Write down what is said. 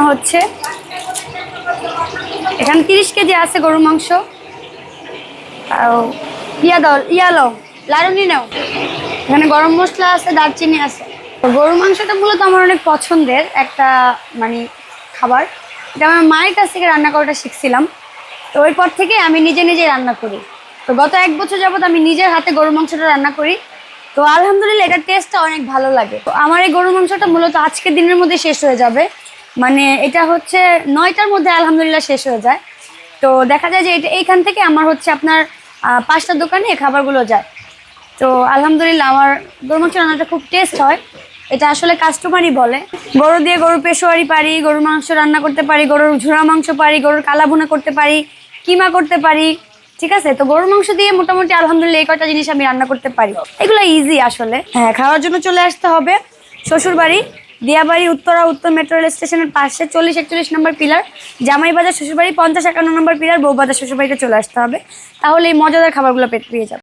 বানানো হচ্ছে, এখানে তিরিশ কেজি আছে গরুর মাংস। আর ইয়া দাও, ইয়া লো লাড়ুনি নাও। এখানে গরম মশলা আছে, দারচিনি আছে। গরুর মাংসটা মূলত আমার অনেক পছন্দের একটা মানে খাবার। এটা আমার মায়ের কাছ থেকে রান্না করাটা শিখছিলাম। তো ওই পর থেকে আমি নিজে নিজে রান্না করি। তো গত এক বছর যাবত আমি নিজের হাতে গরুর মাংসটা রান্না করি। তো আলহামদুলিল্লাহ, এটার টেস্টটা অনেক ভালো লাগে। তো আমার এই গরুর মাংসটা মূলত আজকের দিনের মধ্যে শেষ হয়ে যাবে। মানে এটা হচ্ছে নয়টার মধ্যে আলহামদুলিল্লাহ শেষ হয়ে যায়। তো দেখা যায় যে এটা এইখান থেকে আমার হচ্ছে আপনার পাঁচটা দোকানে খাবারগুলো যায়। তো আলহামদুলিল্লাহ আমার গরু মাংস রান্নাটা খুব টেস্ট হয়। এটা আসলে কাস্টমারই বলে। গরু দিয়ে গরুর পেশোয়ারি পারি, গরুর মাংস রান্না করতে পারি, গরুর ঝুরা মাংস পারি, গরুর কালাভুনা করতে পারি, কিমা করতে পারি, ঠিক আছে? তো গরুর মাংস দিয়ে মোটামুটি আলহামদুলিল্লাহ এই কয়টা জিনিস আমি রান্না করতে পারি। এগুলো ইজি আসলে। হ্যাঁ খাওয়ার জন্য চলে আসতে হবে। শ্বশুর বাড়ি দিয়াবাড়ি, উত্তরা, উত্তর মেট্রো রেল স্টেশনের পাশে চল্লিশ একচল্লিশ নম্বর পিলার, জামাইবাজার শ্বশুরবাড়ি পঞ্চাশ একান্ন নম্বর পিলার, বৌবাজার শ্বশুরবাড়িতে চলে আসতে হবে। তাহলে এই মজাদার খাবারগুলো পেয়ে যাবে।